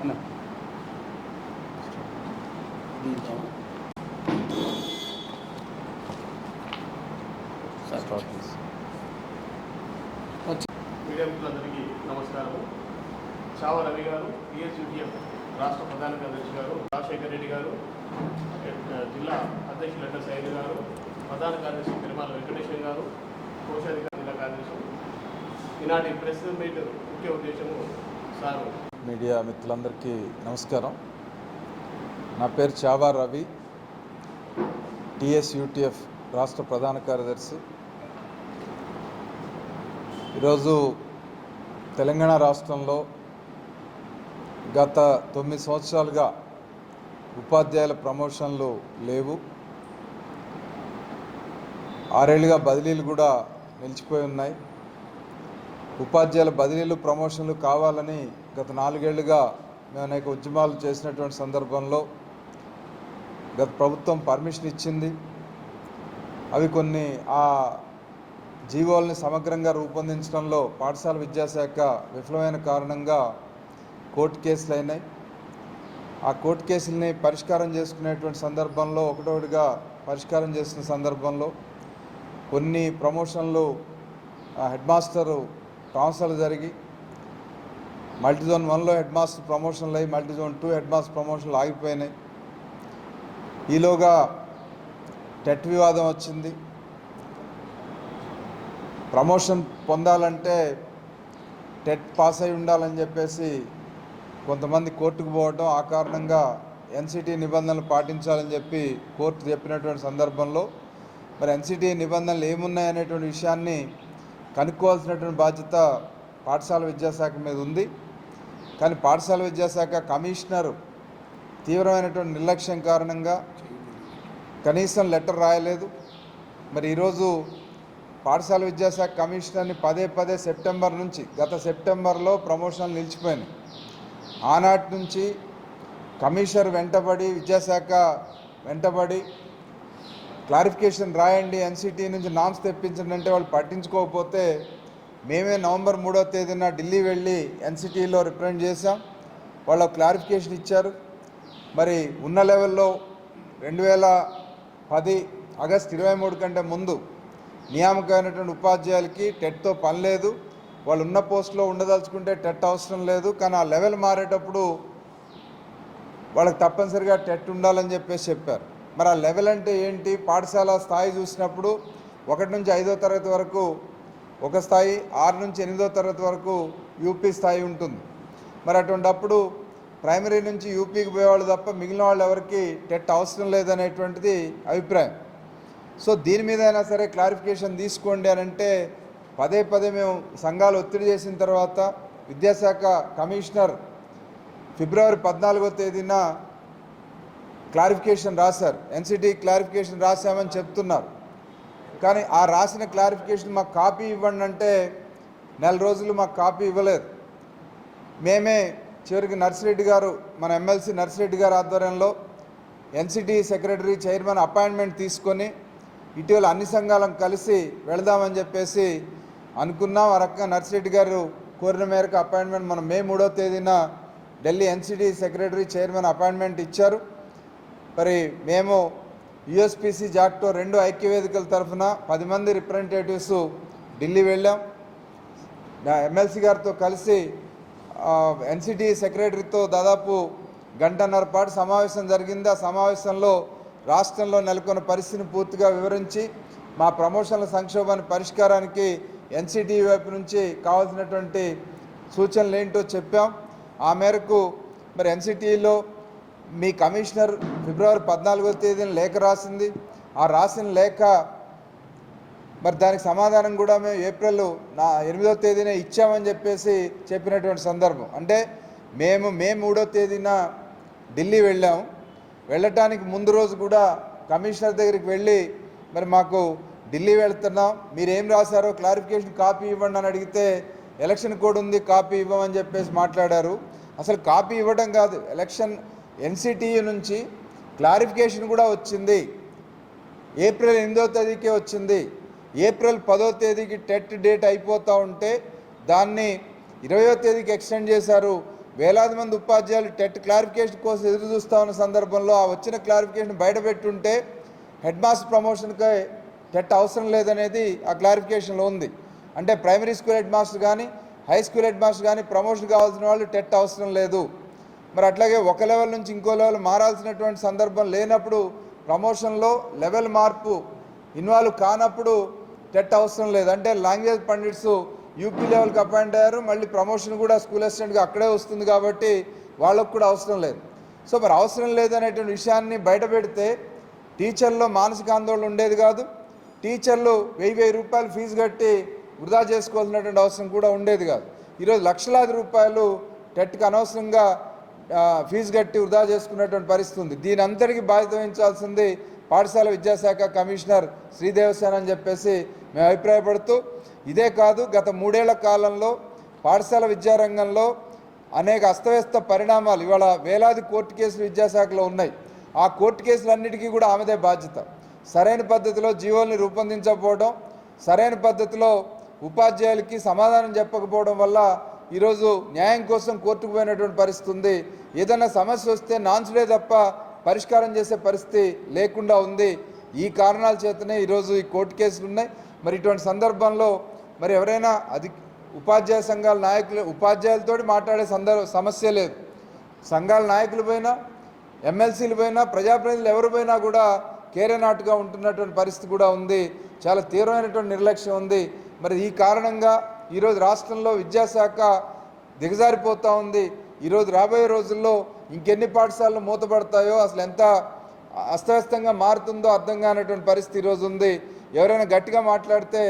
అన్న మీడియా మిత్రులందరికీ నమస్కారము. చావ రవి గారు పిఎస్యుటిఎఫ్ రాష్ట్ర ప్రధాన కార్యదర్శి గారు రాజశేఖర్ రెడ్డి గారు జిల్లా అధ్యక్షులు ఎడ్డ సైద్ గారు ప్రధాన కార్యదర్శి తిరుమల వెంకటేశ్వర గారు కోశాధికారి జిల్లా కార్యదర్శి. ఈనాటి ప్రెస్ మీట్ ముఖ్య ఉద్దేశము సారు మీడియా మిత్రులందరికీ నమస్కారం. నా పేరు చావా రవి. టిఎస్ యూటీఎఫ్ రాష్ట్ర ప్రధాన కార్యదర్శి. ఈరోజు తెలంగాణ రాష్ట్రంలో గత తొమ్మిది సంవత్సరాలుగా ఉపాధ్యాయుల ప్రమోషన్లు లేవు. ఆరేళ్ళుగా బదిలీలు కూడా నిలిచిపోయి ఉన్నాయి. ఉపాధ్యాయుల బదిలీలు ప్రమోషన్లు కావాలని గత నాలుగేళ్ళుగా మేము అనేక ఉద్యమాలు చేసినటువంటి సందర్భంలో గత ప్రభుత్వం పర్మిషన్ ఇచ్చింది. అవి కొన్ని ఆ జీవోల్ని సమగ్రంగా రూపొందించడంలో పాఠశాల విద్యాశాఖ విఫలమైన కారణంగా కోర్టు కేసులు అయినాయి. ఆ కోర్టు కేసుల్ని పరిష్కారం చేసుకునేటువంటి సందర్భంలో ఒకటొకటిగా పరిష్కారం చేసిన సందర్భంలో కొన్ని ప్రమోషన్లు ఆ హెడ్ మాస్టరు ట్రాన్స్ఫర్లు జరిగి మల్టీజోన్ వన్లో హెడ్ మాస్టర్ ప్రమోషన్లు అయ్యి మల్టీజోన్ టూ హెడ్ మాస్టర్ ప్రమోషన్లు ఆగిపోయినాయి. ఈలోగా టెట్ వివాదం వచ్చింది. ప్రమోషన్ పొందాలంటే టెట్ పాస్ అయి ఉండాలని చెప్పేసి కొంతమంది కోర్టుకు పోవడం ఆ కారణంగా ఎన్సిటి నిబంధనలు పాటించాలని చెప్పి కోర్టు చెప్పినటువంటి సందర్భంలో మరి ఎన్సిటి నిబంధనలు ఏమున్నాయనేటువంటి విషయాన్ని కనుక్కోవాల్సినటువంటి బాధ్యత పాఠశాల విద్యాశాఖ మీద ఉంది. కానీ పాఠశాల విద్యాశాఖ కమిషనర్ తీవ్రమైనటువంటి నిర్లక్ష్యం కారణంగా కనీసం లెటర్ రాయలేదు. మరి ఈరోజు పాఠశాల విద్యాశాఖ కమిషనర్ని పదే పదే సెప్టెంబర్ నుంచి గత సెప్టెంబర్లో ప్రమోషన్లు నిలిచిపోయినాయి. ఆనాటి నుంచి కమిషనర్ వెంటబడి విద్యాశాఖ వెంటబడి క్లారిఫికేషన్ రాయండి ఎన్సిటీ నుంచి నామ్స్ తెప్పించండి అంటే వాళ్ళు పట్టించుకోకపోతే మేమే నవంబర్ మూడో తేదీన ఢిల్లీ వెళ్ళి ఎన్సిటీలో రిప్రజెంట్ చేశాం. వాళ్ళు క్లారిఫికేషన్ ఇచ్చారు. మరి ఉన్న లెవెల్లో రెండు వేల పది ఆగస్ట్ ఇరవై మూడు కంటే ముందు నియామకమైనటువంటి ఉపాధ్యాయులకి టెట్తో పని లేదు. వాళ్ళు ఉన్న పోస్టులో ఉండదలుచుకుంటే టెట్ అవసరం లేదు. కానీ ఆ లెవెల్ మారేటప్పుడు వాళ్ళకి తప్పనిసరిగా టెట్ ఉండాలని చెప్పేసి చెప్పారు. మరి ఆ లెవెల్ అంటే ఏంటి? పాఠశాల స్థాయి చూసినప్పుడు ఒకటి నుంచి ఐదో తరగతి వరకు ఒక స్థాయి ఆరు నుంచి ఎనిమిదో తరగతి వరకు యూపీ స్థాయి ఉంటుంది. మరి అటువంటిప్పుడు ప్రైమరీ నుంచి యూపీకి పోయేవాళ్ళు తప్ప మిగిలిన వాళ్ళు ఎవరికి టెట్ అవసరం లేదనేటువంటిది అభిప్రాయం. సో దీని మీద అయినా సరే క్లారిఫికేషన్ తీసుకోండి అని అంటే పదే పదే మేము సంఘాలు ఒత్తిడి చేసిన తర్వాత విద్యాశాఖ కమిషనర్ ఫిబ్రవరి పద్నాలుగో తేదీన క్లారిఫికేషన్ రాశారు. ఎన్సిటీ క్లారిఫికేషన్ రాశామని చెప్తున్నారు. కానీ ఆ రాసిన క్లారిఫికేషన్ మాకు కాపీ ఇవ్వండి అంటే నెల రోజులు మాకు కాపీ ఇవ్వలేదు. మేమే చివరికి నర్సిరెడ్డి గారు మన ఎమ్మెల్సీ నర్సిరెడ్డి గారి ఆధ్వర్యంలో ఎన్సిటీ సెక్రటరీ చైర్మన్ అపాయింట్మెంట్ తీసుకొని ఇటీవల అన్ని సంఘాలను కలిసి వెళదామని చెప్పేసి అనుకున్నాం. ఆ రకంగా నర్సిరెడ్డి గారు కోరిన మేరకు అపాయింట్మెంట్ మనం మే మూడో తేదీన Delhi NCT secretary chairman appointment ఇచ్చారు. మరి మేము యుఎస్పిసి జాక్టో రెండు ఐక్యవేదికల తరఫున పది మంది రిప్రజెంటేటివ్స్ ఢిల్లీ వెళ్ళాం. ఎమ్మెల్సీ గారితో కలిసి ఎన్సిటి సెక్రటరీతో దాదాపు గంటన్నర పాటు సమావేశం జరిగింది. ఆ సమావేశంలో రాష్ట్రంలో నెలకొన్న పరిస్థితిని పూర్తిగా వివరించి మా ప్రమోషన్ల సంక్షోభాన్ని పరిష్కారానికి ఎన్సిటి వైపు నుంచి కావాల్సినటువంటి సూచనలు ఏంటో చెప్పాం. ఆ మేరకు మరి ఎన్సిటిలో మీ కమిషనర్ ఫిబ్రవరి పద్నాలుగో తేదీన లేఖ రాసింది. ఆ రాసిన లేఖ మరి దానికి సమాధానం కూడా మేము ఏప్రిల్ నా ఎనిమిదో తేదీనే ఇచ్చామని చెప్పేసి చెప్పినటువంటి సందర్భం. అంటే మేము మే మూడో తేదీన ఢిల్లీ వెళ్ళాము వెళ్ళటానికి ముందు రోజు కూడా కమిషనర్ దగ్గరికి వెళ్ళి మరి మాకు ఢిల్లీ వెళ్తున్నాం. మీరు ఏం రాశారో క్లారిఫికేషన్ కాపీ ఇవ్వండి అని అడిగితే ఎలక్షన్ కోడ్ ఉంది కాపీ ఇవ్వమని చెప్పేసి మాట్లాడారు. అసలు కాపీ ఇవ్వడం కాదు ఎలక్షన్ ఎన్సిటియు నుంచి క్లారిఫికేషన్ కూడా వచ్చింది. ఏప్రిల్ ఎనిమిదో తేదీకే వచ్చింది. ఏప్రిల్ పదో తేదీకి టెట్ డేట్ అయిపోతూ ఉంటే దాన్ని ఇరవయో తేదీకి ఎక్స్టెండ్ చేశారు. వేలాది మంది ఉపాధ్యాయులు టెట్ క్లారిఫికేషన్ కోసం ఎదురు చూస్తూ ఉన్న సందర్భంలో ఆ వచ్చిన క్లారిఫికేషన్ బయటపెట్టుంటే హెడ్ మాస్టర్ ప్రమోషన్కి టెట్ అవసరం లేదనేది ఆ క్లారిఫికేషన్లో ఉంది. అంటే ప్రైమరీ స్కూల్ హెడ్ మాస్టర్ కానీ హై స్కూల్ హెడ్ మాస్టర్ కానీ ప్రమోషన్ కావాల్సిన వాళ్ళు టెట్ అవసరం లేదు. మరి అట్లాగే ఒక లెవెల్ నుంచి ఇంకో లెవెల్ మారాల్సినటువంటి సందర్భం లేనప్పుడు ప్రమోషన్లో లెవెల్ మార్పు ఇన్వాల్వ్ కానప్పుడు టెట్ అవసరం లేదు. అంటే లాంగ్వేజ్ పండిట్స్ యూపీ లెవెల్కి అపాయింట్ అయ్యారు మళ్ళీ ప్రమోషన్ కూడా స్కూల్ అసిస్టెంట్గా అక్కడే వస్తుంది కాబట్టి వాళ్ళకు కూడా అవసరం లేదు. సో మరి అవసరం లేదనేటువంటి విషయాన్ని బయట పెడితే టీచర్లో మానసిక ఆందోళన ఉండేది కాదు. టీచర్లు వెయ్యి వెయ్యి రూపాయలు ఫీజు కట్టి వృధా చేసుకోవాల్సినటువంటి అవసరం కూడా ఉండేది కాదు. ఈరోజు లక్షలాది రూపాయలు టెట్కి అనవసరంగా ఫీజు కట్టి వృధా చేసుకున్నటువంటి పరిస్థితి ఉంది. దీని అంతటికీ బాధ్యత వహించాల్సింది పాఠశాల విద్యాశాఖ కమిషనర్ శ్రీదేవసేన అని చెప్పేసి మేము అభిప్రాయపడుతూ ఇదే కాదు గత మూడేళ్ళ కాలంలో పాఠశాల విద్యారంగంలో అనేక అస్తవ్యస్త పరిణామాలు ఇవాళ వేలాది కోర్టు కేసులు విద్యాశాఖలో ఉన్నాయి. ఆ కోర్టు కేసులన్నిటికీ కూడా ఆమెదే బాధ్యత. సరైన పద్ధతిలో జీవోల్ని రూపొందించకపోవడం సరైన పద్ధతిలో ఉపాధ్యాయులకి సమాధానం చెప్పకపోవడం వల్ల ఈరోజు న్యాయం కోసం కోర్టుకు పోయినటువంటి పరిస్థితి ఉంది. ఏదైనా సమస్య వస్తే నాన్సుడే తప్ప పరిష్కారం చేసే పరిస్థితి లేకుండా ఉంది. ఈ కారణాల చేతనే ఈరోజు ఈ కోర్టు కేసులు ఉన్నాయి. మరి ఇటువంటి సందర్భంలో మరి ఎవరైనా అది ఉపాధ్యాయ సంఘాల నాయకులు ఉపాధ్యాయులతో మాట్లాడే సందర్భ సమస్య లేదు. సంఘాల నాయకులు పోయినా ఎమ్మెల్సీలు పోయినా ప్రజాప్రతినిధులు ఎవరు పోయినా కూడా కేరేనాటుగా ఉంటున్నటువంటి పరిస్థితి కూడా ఉంది. చాలా తీవ్రమైనటువంటి నిర్లక్ష్యం ఉంది. మరి ఈ కారణంగా ఈరోజు రాష్ట్రంలో విద్యాశాఖ దిగజారిపోతూ ఉంది. ఈరోజు రాబోయే రోజుల్లో ఇంకెన్ని పాఠశాలలు మూతపడతాయో అసలు ఎంత అస్తవ్యస్తంగా మారుతుందో అర్థం కానటువంటి పరిస్థితి ఈరోజు ఉంది. ఎవరైనా గట్టిగా మాట్లాడితే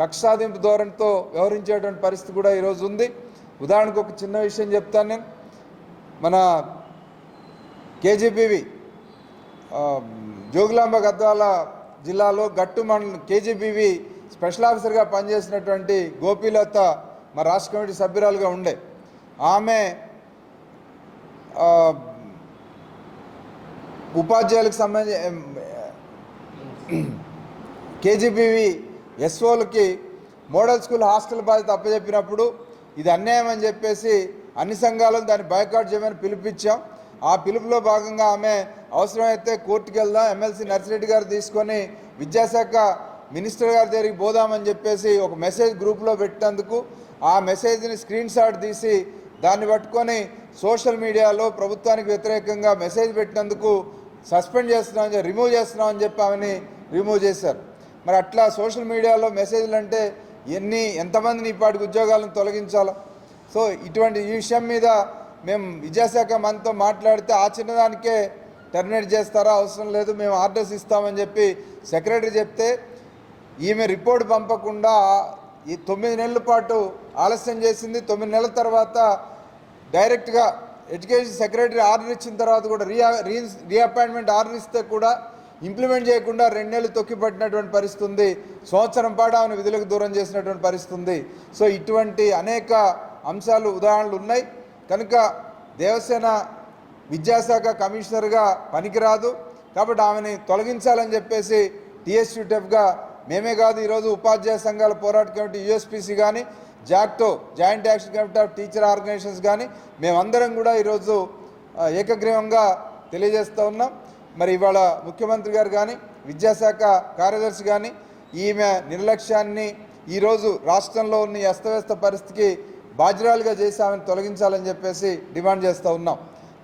కక్ష సాధింపు ధోరణితో వ్యవహరించేటువంటి పరిస్థితి కూడా ఈరోజు ఉంది. ఉదాహరణకు ఒక చిన్న విషయం చెప్తాను నేను. మన కేజీబీవి జోగులాంబ గద్వాల జిల్లాలో గట్టు మండలం కేజీబీవి స్పెషల్ ఆఫీసర్గా పనిచేసినటువంటి గోపీలత మా రాష్ట్ర కమిటీ సభ్యురాలుగా ఉండే. ఆమె ఉపాధ్యాయులకు సంబంధించి కేజీబీవి ఎస్ఓలకి మోడల్ స్కూల్ హాస్టల్ బాధ్యత అప్పచెప్పినప్పుడు ఇది అన్యాయం అని చెప్పేసి అన్ని సంఘాలను దాన్ని బైకాట్ చేయమని పిలిపించాం. ఆ పిలుపులో భాగంగా ఆమె అవసరమైతే కోర్టుకు వెళ్దాం ఎమ్మెల్సీ నర్సిరెడ్డి గారు తీసుకొని విద్యాశాఖ మినిస్టర్ గారి దగ్గరికి పోదామని చెప్పేసి ఒక మెసేజ్ గ్రూప్లో పెట్టినందుకు ఆ మెసేజ్ని స్క్రీన్ షాట్ తీసి దాన్ని పట్టుకొని సోషల్ మీడియాలో ప్రభుత్వానికి వ్యతిరేకంగా మెసేజ్ పెట్టినందుకు సస్పెండ్ చేస్తున్నామని చెప్పి రిమూవ్ చేస్తున్నామని చెప్పి ఆమెని రిమూవ్ చేశారు. మరి అట్లా సోషల్ మీడియాలో మెసేజ్లు అంటే ఎన్ని ఎంతమందిని ఇప్పటికి ఉద్యోగాలను తొలగించాలో? సో ఇటువంటి ఈ విషయం మీద మేము విద్యాశాఖ మనతో మాట్లాడితే ఆ చిన్నదానికే టర్మినేట్ చేస్తారా? అవసరం లేదు మేము ఆర్డర్స్ ఇస్తామని చెప్పి సెక్రటరీ చెప్తే ఈమె రిపోర్ట్ పంపకుండా ఈ తొమ్మిది నెలల పాటు ఆలస్యం చేసింది. తొమ్మిది నెలల తర్వాత డైరెక్ట్గా ఎడ్యుకేషన్ సెక్రటరీ ఆర్డర్ ఇచ్చిన తర్వాత కూడా రియా రీ రీఅపాయింట్మెంట్ ఆర్డర్ ఇస్తే కూడా ఇంప్లిమెంట్ చేయకుండా రెండు నెలలు తొక్కిపట్టినటువంటి పరిస్థితి ఉంది సంవత్సరం పాటు ఆమెను విధులకు దూరం చేసినటువంటి పరిస్థితి ఉంది సో ఇటువంటి అనేక అంశాలు ఉదాహరణలు ఉన్నాయి. కనుక దేవసేన విద్యాశాఖ కమిషనర్గా పనికిరాదు. కాబట్టి ఆమెని తొలగించాలని చెప్పేసి టీఎస్యూటెఫ్గా మేమే కాదు ఈరోజు ఉపాధ్యాయ సంఘాల పోరాట కమిటీ యూఎస్పిసి కానీ JACTO joint action committee of teacher organisations కానీ మేమందరం కూడా ఈరోజు ఏకగ్రీవంగా తెలియజేస్తూ ఉన్నాం. మరి ఇవాళ ముఖ్యమంత్రి గారు కానీ విద్యాశాఖ కార్యదర్శి కానీ ఈమె నిర్లక్ష్యాన్ని ఈరోజు రాష్ట్రంలో ఉన్న అస్తవ్యస్త పరిస్థితికి బాధ్యురాలుగా చేసి ఆమెను తొలగించాలని చెప్పేసి డిమాండ్ చేస్తూ ఉన్నాం.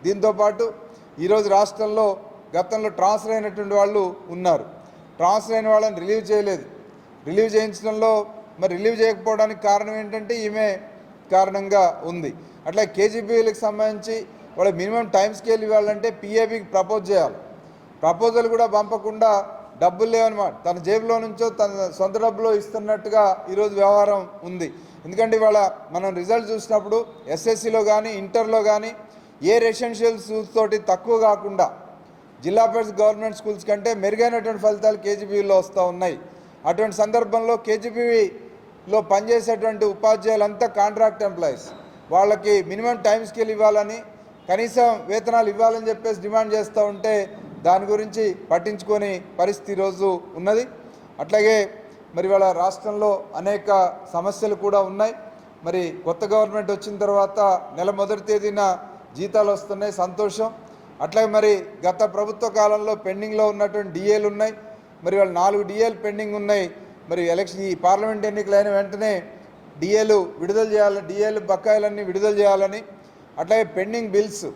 దీంతోపాటు ఈరోజు రాష్ట్రంలో గతంలో ట్రాన్స్ఫర్ అయినటువంటి వాళ్ళు ఉన్నారు. ట్రాన్స్ఫర్ అయిన వాళ్ళని రిలీవ్ చేయలేదు. రిలీవ్ చేయించడంలో మరి రిలీవ్ చేయకపోవడానికి కారణం ఏంటంటే ఈమె కారణంగా ఉంది. అట్లా కేజీబీలకు సంబంధించి వాళ్ళ మినిమం టైం స్కేల్ ఇవ్వాలంటే పీఏబీకి ప్రపోజ్ చేయాలి. ప్రపోజల్ కూడా పంపకుండా డబ్బులు లేవన్నమాట. తన జేబులో నుంచో తన సొంత డబ్బులో ఇస్తున్నట్టుగా ఈరోజు వ్యవహారం ఉంది. ఎందుకంటే ఇవాళ మనం రిజల్ట్ చూసినప్పుడు ఎస్ఎస్సిలో కానీ ఇంటర్లో కానీ ఏ రెసిడెన్షియల్ షూస్ తోటి తక్కువ కాకుండా జిల్లా పరిషత్ గవర్నమెంట్ స్కూల్స్ కంటే మెరుగైనటువంటి ఫలితాలు కేజీబీవీలో వస్తూ ఉన్నాయి. అటువంటి సందర్భంలో కేజీబీవీలో పనిచేసేటువంటి ఉపాధ్యాయులంతా కాంట్రాక్ట్ ఎంప్లాయీస్. వాళ్ళకి మినిమం టైం స్కేల్ ఇవ్వాలని కనీసం వేతనాలు ఇవ్వాలని చెప్పేసి డిమాండ్ చేస్తూ ఉంటే దాని గురించి పట్టించుకొని పరిస్థితి ఈరోజు ఉన్నది. అట్లాగే మరి వాళ్ళ రాష్ట్రంలో అనేక సమస్యలు కూడా ఉన్నాయి. మరి కొత్త గవర్నమెంట్ వచ్చిన తర్వాత నెల మొదటి తేదీన జీతాలు వస్తున్నాయి సంతోషం. అట్లాగే మరి గత ప్రభుత్వ కాలంలో పెండింగ్లో ఉన్నటువంటి డిఏలు ఉన్నాయి. మరి వాళ్ళు నాలుగు డిఏలు పెండింగ్ ఉన్నాయి. మరి ఎలక్షన్ ఈ పార్లమెంట్ ఎన్నికలైన వెంటనే డిఏలు విడుదల చేయాలని డిఏలు బకాయిలన్నీ విడుదల చేయాలని అట్లాగే పెండింగ్ బిల్స్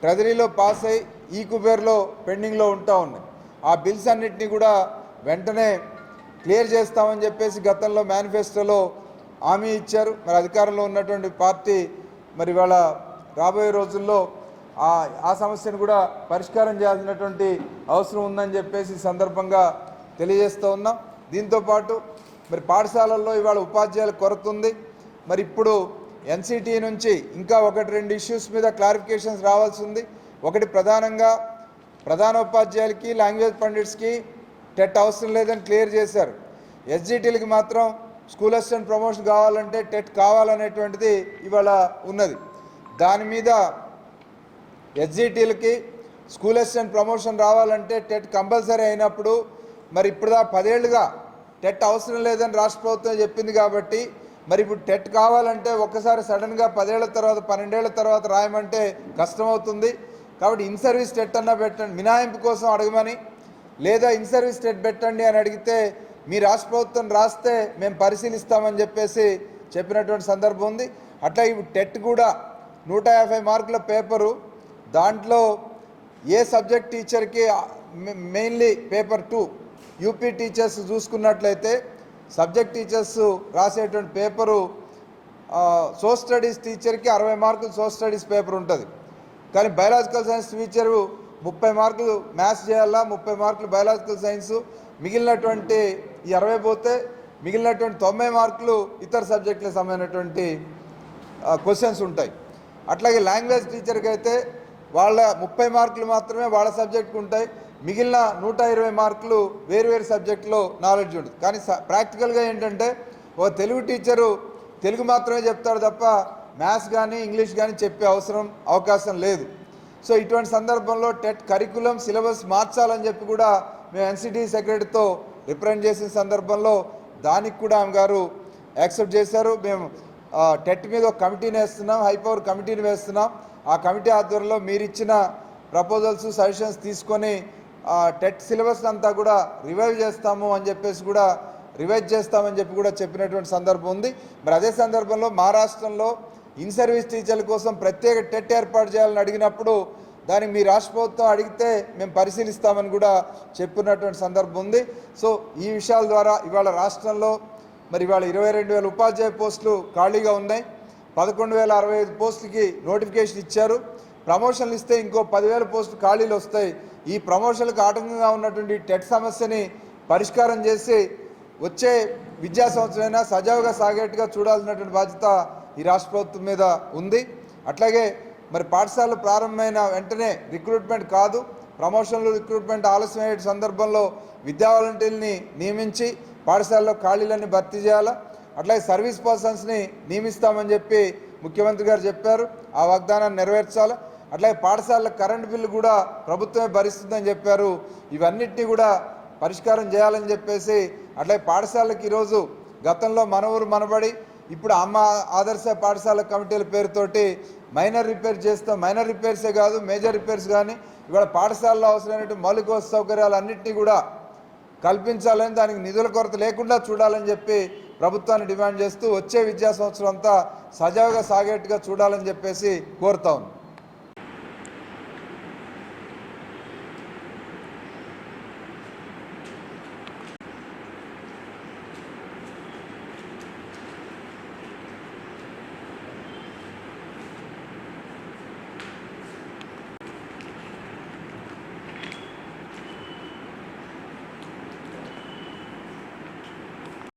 ట్రెజరీలో పాస్ అయ్యి ఈ కుబేర్లో పెండింగ్లో ఉంటా ఉన్నాయి. ఆ బిల్స్ అన్నింటినీ కూడా వెంటనే క్లియర్ చేస్తామని చెప్పేసి గతంలో మేనిఫెస్టోలో హామీ ఇచ్చారు. మరి అధికారంలో ఉన్నటువంటి పార్టీ మరి వాళ్ళ రాబోయే రోజుల్లో ఆ సమస్యను కూడా పరిష్కారం చేయాల్సినటువంటి అవసరం ఉందని చెప్పేసి సందర్భంగా తెలియజేస్తూ ఉన్నాం. దీంతోపాటు మరి పాఠశాలల్లో ఇవాళ ఉపాధ్యాయుల కొరత ఉంది. మరి ఇప్పుడు ఎన్సిటి నుంచి ఇంకా ఒకటి రెండు ఇష్యూస్ మీద క్లారిఫికేషన్స్ రావాల్సి ఉంది. ఒకటి ప్రధానంగా ప్రధానోపాధ్యాయులకి లాంగ్వేజ్ పండిట్స్కి టెట్ అవసరం లేదని క్లియర్ చేశారు. ఎస్జిటీలకి మాత్రం స్కూల్ అసిస్టెంట్ ప్రమోషన్ కావాలంటే టెట్ కావాలనేటువంటిది ఇవాళ ఉన్నది. దాని మీద ఎస్జిటీలకి స్కూల్ అసిస్టెంట్ ప్రమోషన్ రావాలంటే టెట్ కంపల్సరీ అయినప్పుడు మరి ఇప్పుడు దా పదేళ్ళుగా టెట్ అవసరం లేదని రాష్ట్ర ప్రభుత్వం చెప్పింది కాబట్టి మరి ఇప్పుడు టెట్ కావాలంటే ఒక్కసారి సడన్గా పదేళ్ళ తర్వాత పన్నెండేళ్ళ తర్వాత రాయమంటే కష్టమవుతుంది. కాబట్టి ఇన్ సర్వీస్ టెట్ అన్నా పెట్టండి. మినాయింపు కోసం అడగమని లేదా ఇన్ సర్వీస్ టెట్ పెట్టండి అని అడిగితే మీ రాష్ట్ర ప్రభుత్వం రాస్తే మేము పరిశీలిస్తామని చెప్పేసి చెప్పినటువంటి సందర్భం ఉంది. అట్లా ఇప్పుడు టెట్ కూడా నూట యాభై మార్కుల పేపరు దాంట్లో ఏ సబ్జెక్ట్ టీచర్కి mainly paper two UP teachers చూసుకున్నట్లయితే సబ్జెక్ట్ టీచర్స్ రాసేటువంటి పేపరు సో స్టడీస్ టీచర్కి అరవై మార్కులు సో స్టడీస్ పేపర్ ఉంటుంది. కానీ బయలాజికల్ సైన్స్ టీచరు ముప్పై మార్కులు మ్యాథ్స్ చేయాలా ముప్పై మార్కులు బయలాజికల్ సైన్స్ మిగిలినటువంటి ఈ అరవై పోతే మిగిలినటువంటి తొంభై మార్కులు ఇతర సబ్జెక్టులకు సంబంధించినటువంటి క్వశ్చన్స్ ఉంటాయి. అట్లాగే లాంగ్వేజ్ టీచర్కి అయితే వాళ్ళ ముప్పై మార్కులు మాత్రమే వాళ్ళ సబ్జెక్టుకు ఉంటాయి. మిగిలిన నూట ఇరవై మార్కులు వేరు వేరు సబ్జెక్టులో నాలెడ్జ్ ఉంటుంది. కానీ ప్రాక్టికల్గా ఏంటంటే ఓ తెలుగు టీచరు తెలుగు మాత్రమే చెప్తాడు తప్ప మ్యాథ్స్ కానీ ఇంగ్లీష్ కానీ చెప్పే అవసరం అవకాశం లేదు. సో ఇటువంటి సందర్భంలో టెట్ కరికులం సిలబస్ మార్చాలని చెప్పి కూడా మేము ఎన్సిటీ సెక్రటరీతో రిప్రజెంట్ చేసిన సందర్భంలో దానికి కూడా ఆమె గారు యాక్సెప్ట్ చేశారు. మేము టెట్ మీద ఒక కమిటీని వేస్తున్నాం హైపవర్ కమిటీని వేస్తున్నాం. ఆ కమిటీ ఆధ్వర్యంలో మీరు ఇచ్చిన ప్రపోజల్స్ సజెషన్స్ తీసుకొని ఆ, టెట్ సిలబస్ అంతా కూడా రివైవ్ చేస్తాము అని చెప్పేసి కూడా రివైజ్ చేస్తామని చెప్పి కూడా చెప్పినటువంటి సందర్భం ఉంది. మరి అదే సందర్భంలో మహారాష్ట్రంలో ఇన్ సర్వీస్ టీచర్ల కోసం ప్రత్యేక టెట్ ఏర్పాటు చేయాలని అడిగినప్పుడు దానికి మీ రాష్ట్ర ప్రభుత్వం అడిగితే మేము పరిశీలిస్తామని కూడా చెప్పినటువంటి సందర్భం ఉంది. సో ఈ విషయాల ద్వారా ఇవాళ రాష్ట్రంలో మరి ఇవాళ ఇరవై రెండు వేల ఉపాధ్యాయ పోస్టులు ఖాళీగా ఉన్నాయి. పదకొండు వేల అరవై ఐదు పోస్టులకి నోటిఫికేషన్ ఇచ్చారు. ప్రమోషన్లు ఇస్తే ఇంకో పదివేల పోస్టులు ఖాళీలు వస్తాయి. ఈ ప్రమోషన్లకు ఆటంకంగా ఉన్నటువంటి టెట్ సమస్యని పరిష్కారం చేసి వచ్చే విద్యా సంవత్సరమైనా సజావుగా సాగేట్టుగా చూడాల్సినటువంటి బాధ్యత ఈ రాష్ట్ర ప్రభుత్వం మీద ఉంది. అట్లాగే మరి పాఠశాలలు ప్రారంభమైన వెంటనే రిక్రూట్మెంట్ కాదు. ప్రమోషన్లు రిక్రూట్మెంట్ ఆలస్యమయ్యే సందర్భంలో విద్యా వాలంటీర్ని నియమించి పాఠశాలలో ఖాళీలన్నీ భర్తీ చేయాలా? అట్లాగే సర్వీస్ పర్సన్స్ని నియమిస్తామని చెప్పి ముఖ్యమంత్రి గారు చెప్పారు. ఆ వాగ్దానాన్ని నెరవేర్చాలి. అట్లాగే పాఠశాలల కరెంటు బిల్లు కూడా ప్రభుత్వమే భరిస్తుందని చెప్పారు. ఇవన్నిటినీ కూడా పరిష్కారం చేయాలని చెప్పేసి అట్లాగే పాఠశాలకి ఈరోజు గతంలో మన ఊరు మనబడి ఇప్పుడు అమ్మ ఆదర్శ పాఠశాల కమిటీల పేరుతోటి మైనర్ రిపేర్ చేస్తాం. మైనర్ రిపేర్సే కాదు మేజర్ రిపేర్స్ కానీ ఇవాళ పాఠశాలలో అవసరమైనటువంటి మౌలిక సౌకర్యాలు అన్నింటినీ కూడా కల్పించాలని దానికి నిధుల కొరత లేకుండా చూడాలని చెప్పి ప్రభుత్వాన్ని డిమాండ్ చేస్తూ వచ్చే విద్యా సంవత్సరం అంతా సజావుగా సాగేట్టుగా చూడాలని చెప్పేసి కోరుతా